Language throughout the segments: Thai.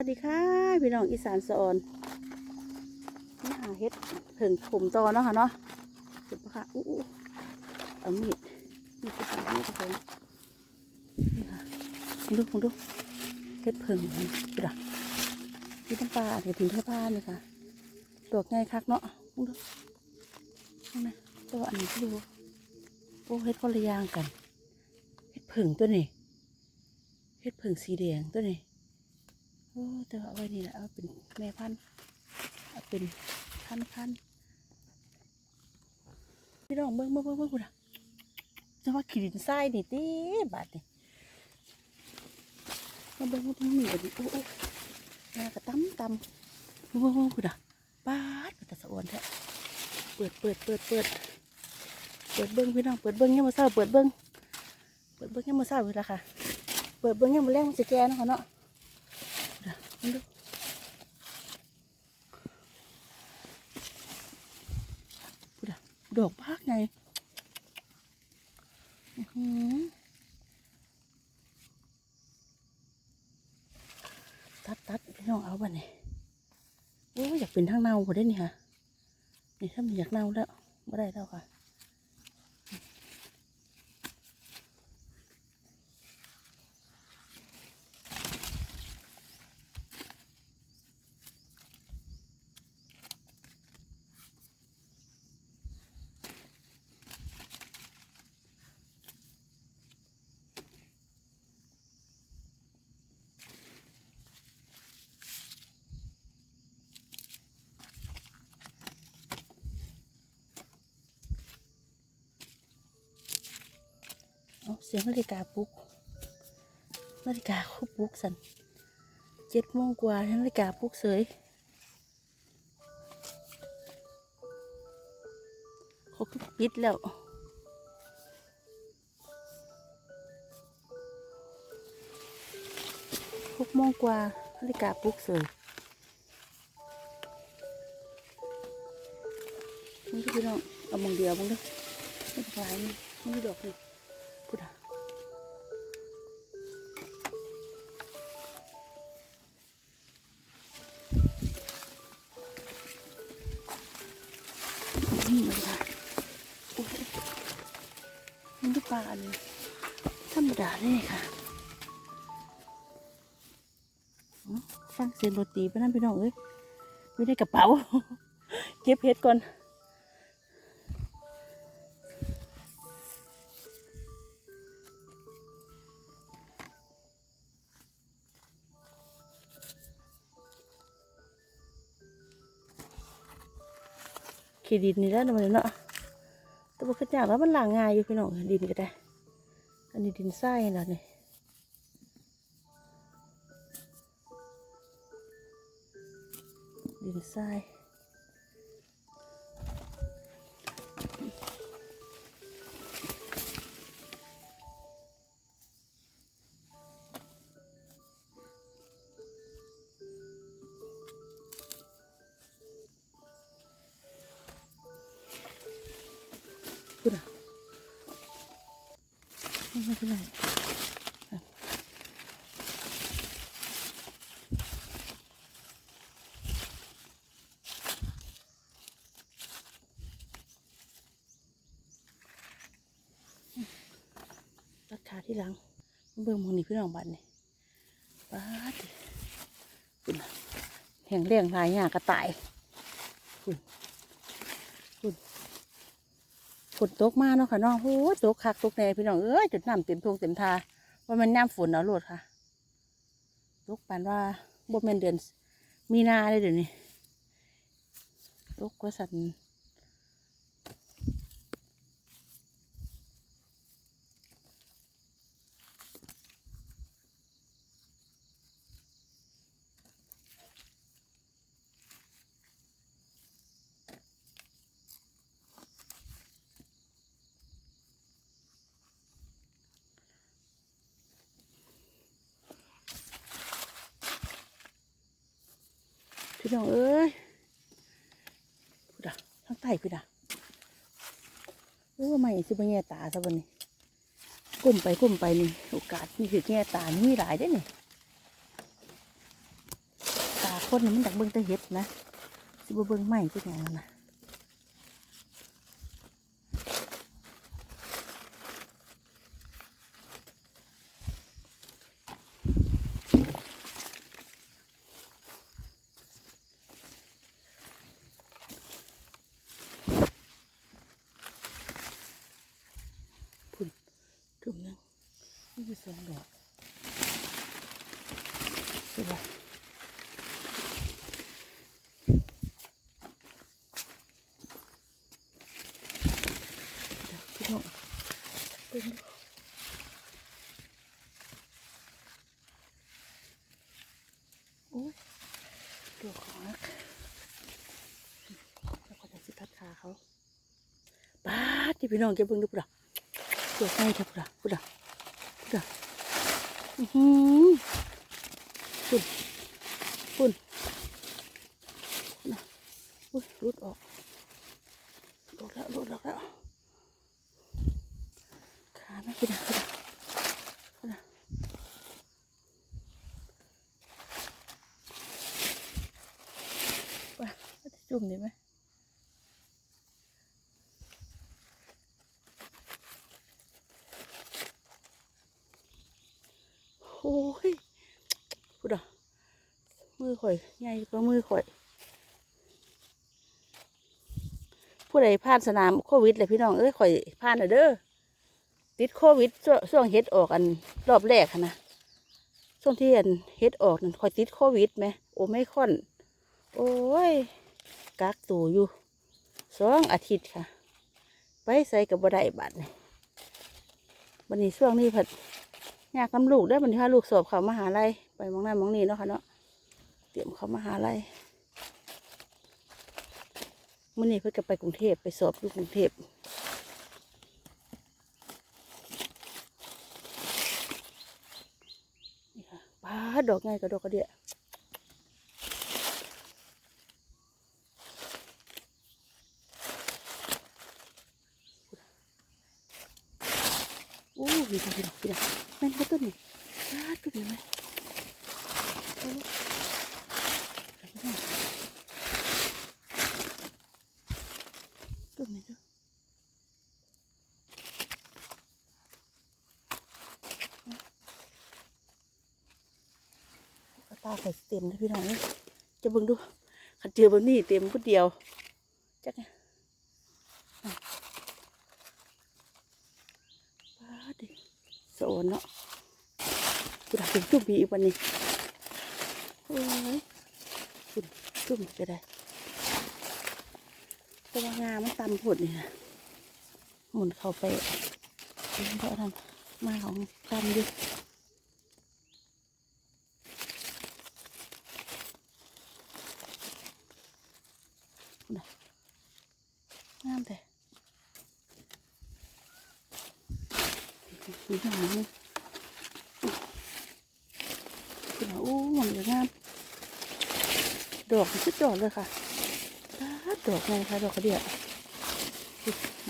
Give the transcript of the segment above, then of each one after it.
สวัสดีค่ะพี่น้องอีสานสอนนี่หาเฮ็ดเพิ่งผมตอเนาะค่ะเนาะเห็นปะคะอู้อู้เอามีดมีดไปตัดมีดไปนี่ค่ะดูดูดูเฮ็ดเพิ่งนี่ดูด่ะที่น้ำปลาเดี๋ยวถึงเท่าผ้านี่ค่ะดอกง่ายคักเนาะดูดูนี่นะตัวอันนี้ที่ดูโอ้เฮ็ดคนละยางกันเฮ็ดเพิ่งตัวนี้เฮ็ดเพิ่งสีแดงตัวนี้ อ้แต่ว่าเอาไว้นี่แหละเอาเป็นแม่พันธุ์เอาเป็นพันพันพี่น้องเบิ้งเบิ้งเบิ้งเบิ้งกูนะจะว่าขีดินทรายนี่ตีบาดนี่มาเบิ้งมาเบิ้งมีอันนี้โอ้โอ้งากระตั้มตำเบิ้งเบิ้งเบิ้งกูนะบาดมันจะสะออนแท้เปิดเปิดเปิดเปิดเปิดเบิ้งพี่น้องเปิดเบิ้งยังมาเศร้าเปิดเบิ้งเปิดเบิ้งยังมาเศร้าเลยละค่ะ เปิดเบิ้งยังมาแรงมันจะแก่นะคะเนาะ ดูดอดอกพากไงตัดตัดพี่น้องเอาบ้านี่โอ้ยอยากเป็นทางเนาพอได้นี่ค่ะนี่ถ้ามันอยากเนาแล้วไม่ได้แล้วค่ะ เสียงนาฬิกาปลุกนาฬิกาเขาปลุกสันเจ็ดโมงกว่านาฬิกาปลุกเสยเขาคือปิดแล้วหกโมงกว่านาฬิกาปลุกเสยนี่พี่น้องเอามองเดียวมึงเด้อไม่เป็นไรนี่นี่ดอกนี่พูดอะ ปลาเลยธรรมดาเลยค่ะฟังเสียงดนตรีไปนั่นพี่น้องเอ้ยไม่ได้กระเป๋า เก็บเพชรก่อนขีดินนี่แล้วนะมันเนาะ บ่ขึ้นจากแล้วมันหลางง่ายอยู่พี่น้องดินก็ได้ อันนี้ดินทรายแล้วนี่ดินทราย ไม่เป็นไรราคาที่หลังเบิ่งมองนี่พี่น้องบัดนี่ป้าดคุณแห่งเลี้ยงลายหญ้ากระต่ายคุณ ฝนตกมาเนาะค่ะน้องโอ้ยตกคักตกแน่พี่น้องเอ้ยจุดน้ำเต็มทงเต็มทาว่ามันน้ำฝนเอาโลดค่ะตกปานว่าบ่แม่นเดือนมีนาเลยเดี๋ยวนี้ตกก็สั่น พี่น้องเอ้ยพูดอะทั้งไตพี่อะโอ้ไม่สิบ่แง่ตาซะวันนี้ก้มไปก้มไปนี่โอกาสมีถือแง่ตานี่หลายได้เนี่คนนี่มันดักเบิ้งตะเห็ดนะสิบ่เบิ้งใหม่เป็นหยังนะพุ่นถุงหนึงนี่คือสองดอกสิบ่ะ พี่น้องเบิ่งดู โอ้ยตัวของนักแล้วก็จะสิพัดขาเขาป้าที่พี่น้องจะเบิ่งดูปุ่ะตัวใกล้เถอะปุ่ะปุ่ะปุ่ะอือหือปุ่นปุ่นนะอุ้ยรุดออกรุดแล้วรุดแล้วแล้ว ขาไม่กินอะกินอะว่าุ่มดีไหมโอ้ยพูดอะมือข่อยใหญ่กว่ามือข่อย ผู้ใดผ่านสนามโควิดเลยพี่น้อง เอ้ยข่อยผ่านน่ะเด้อติดโควิดช่วงเฮ็ดออกอันรอบแรกนะช่วงที่อันเฮ็ดออกนั่นคอยติดโควิดไหมโอไม่ค่อน โอ้ย กักตัวอยู่สองอาทิตย์ค่ะ ไปใส่กับบ่ได้บัตรนี่วันนี้ช่วงนี้ผัดอยากกำลูกได้อวันนี้พาลูกสอบเขามหาลัยไปมองนั่นมองนี่เนาะค่ะเนาะเตรียมเขามหาลัยมื่อนี้เพิ่นก็ไปกรุงเทพไปสอบอยู่กรุงเทพนี่ค่ะป้าดดอกไงกับดอกกระเดีย โอ้ยพี่ดอกพี่ดอกพี่ดอกแม่นเขาต้นนี่ป้าดต้นนี่ไหมต้นนี่เด้อกระตาไข่เต็มเลยพี่น้องจะเบิ่งดูขันเจอแบบนี้เต็มพุดเดียวจักไงอ่ยะป้าดดิ สะโอนเนาะกูดักจุ่มมีอีกวันนี้โอ้ยจุ่มจุ่มก็ได้ตัวงามันตำผุดนี่นะหมุนเข้าไปเพราะทำมาของตำดิงามแต่ สีหางนี่สีหางอู้หมันจะงามดอกสุดยอดเลยค่ะดอกไงคะดอกกระเดีย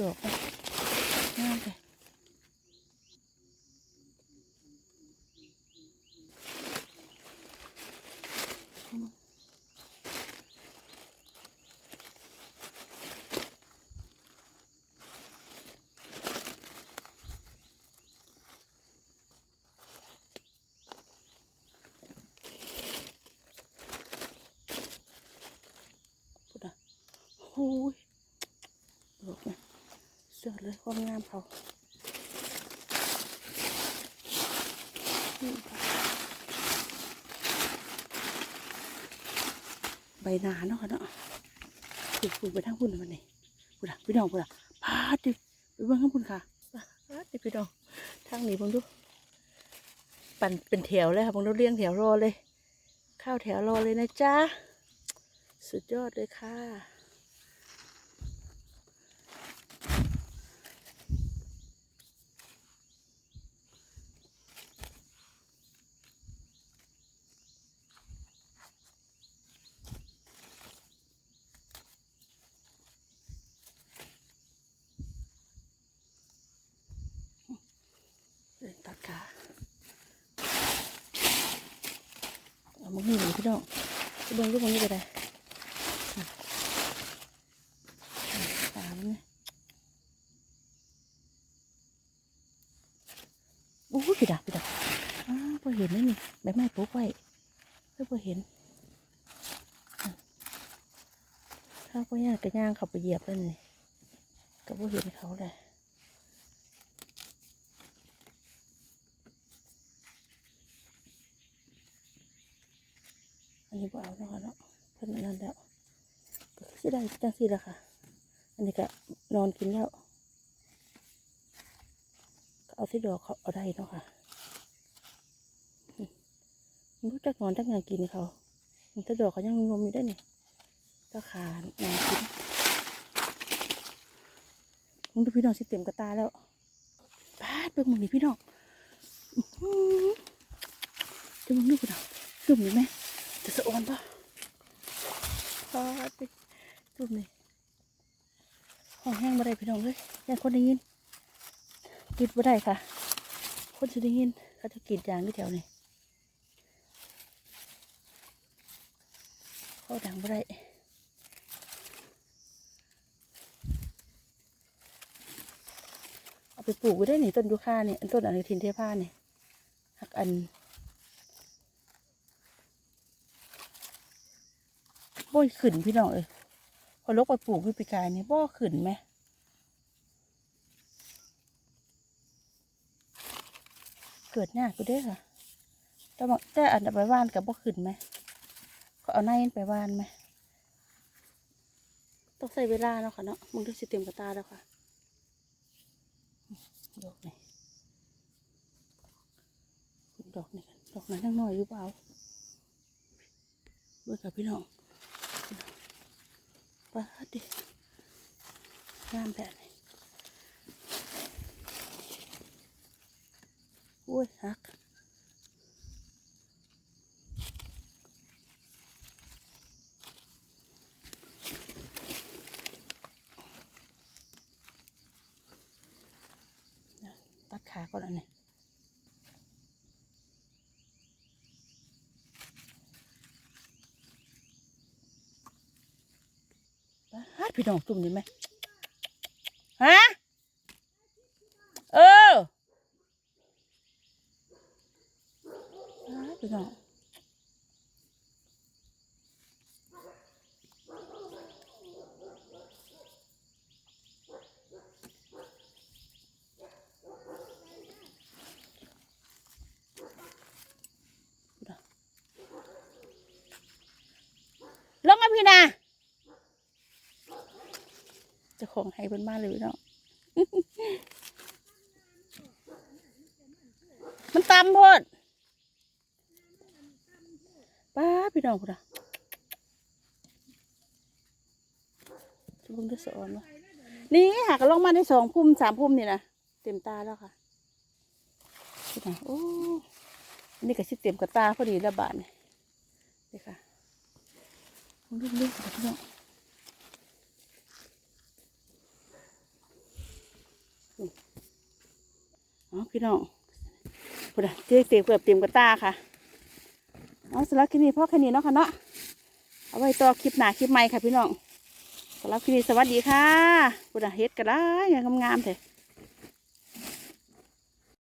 ดอกงามเลยดอะ โอ้ยดอกเนี่ยสุดยอเลยความงามเขาใบหนาเนาะค่ะเนาะถูกถูกไปทางพุ่นมันนี่พูดอะพี่น้องพูดอะพาดดิไปเบิ่งข้างพุ่นค่ะพาดดิพี่น้องทางนี้เบิ่งดู ปั่นเป็นแถวเลยค่ะเบิ่งดูเรียงแถวรอเลย ข้าวแถวรอเลยนะจ๊ะ สุดยอดเลยค่ะ เดินตัดขาเอามาห น้องไปเบิ่งดูตรงนี้ก็ได้ตามนี่โอ้ยพี่ดาพี่ดาอ้าวพอเห็นไหมนี่ใบไม้ปลูกไว้เพื่อพอเห็น ถ้าพ่อยากกระย่างเขาไปเหยียบแล้วนี่ก็พอเห็นเขาเลย นนี้บ่เอาเนาะค่ะเนาะเพิ่นอันนั่นแล้วก็คือสิได้จังซี่ละค่ะ อันนี้ก็นอนกินแล้วเอาที่ดอกเขาเอาได้เนาะค่ะรู้จักนอนจักงานกินเขาถ้าดอกเขายังงมอยู่ได้นี่ตาขานอนกินมึงดูพี่น้องสิเต็มกระตาแล้วปาดเบิ่งมึงนี่พี่น้องอื้อหือเดี๋ยวมึงดูพี่น้องดูมึงไหม จะสะออนปะพาไปรูปนี่ห้องแห้งบ่ได้พี่น้องเลยยังคนได้ยินกรีดบ่ได้ค่ะ คนจะได้ยินเขาจะกรีดยางที่แถวนี้เขาดังบ่ได้เอาไปปลูกไว้ได้นี่ต้นยูคาเนี่ยต้นอะไรทินเทพาเนี่ยหักอัน บ่ อยขึ้นพี่น้องเอ้ยพอลกไปปลูกวิปีกายนี่บ่ขึ้นไหมเกิดยากกูเด้อค่ะแต่ว่าแต่อันดับไปว่านกับบ่ขึ้นไหมเขาเอาในนั้นไปว่านไหมต้องใส่เวลาเนาะค่ะเนาะมึงดูสิเต็มกระตาแล้วค่ะดอกนี่ดอกนี่กันดอกนั้นทั้งน้อยอยู่เปล่าเบิ่งกับพี่น้อง ปาดดิงามแบบนี้โอ้ยหักเดี๋ยวตัดขาก่อนอันนี้ปาด พี่น้องจุ่มนี่ไหมฮะ เออปาดพี่น้องลงมาพี่นาเจะของให้เพิ่นมาเลยเนาะมันตำโพดป้าพี่น้องพุ่นอะจะเพิ่งจะสอนวะนี่หากลงมาได้สองพุ่มสามพุ่มนี่นะเต็มตาแล้วค่ะพี่น้องโอ้นนี้ก็ชิเต็มกับตาพอดีแล้วบาทนี่ค่ะมึงดูดูพี่น้อง อ๋อพี่น้องพูดะเจ๊เต็มเกือบเตรียมกระตาค่ะเอาสำหรับคลิปนี้พ่อแค่นี้เนาะค่ะเนาะเอาไว้ต่อคลิปหน้าคลิปใหม่ค่ะพี่น้องสำหรับคลิปนี้สวัสดีค่ะพูดเฮ็ดกระไดอย่างงามๆเถอะ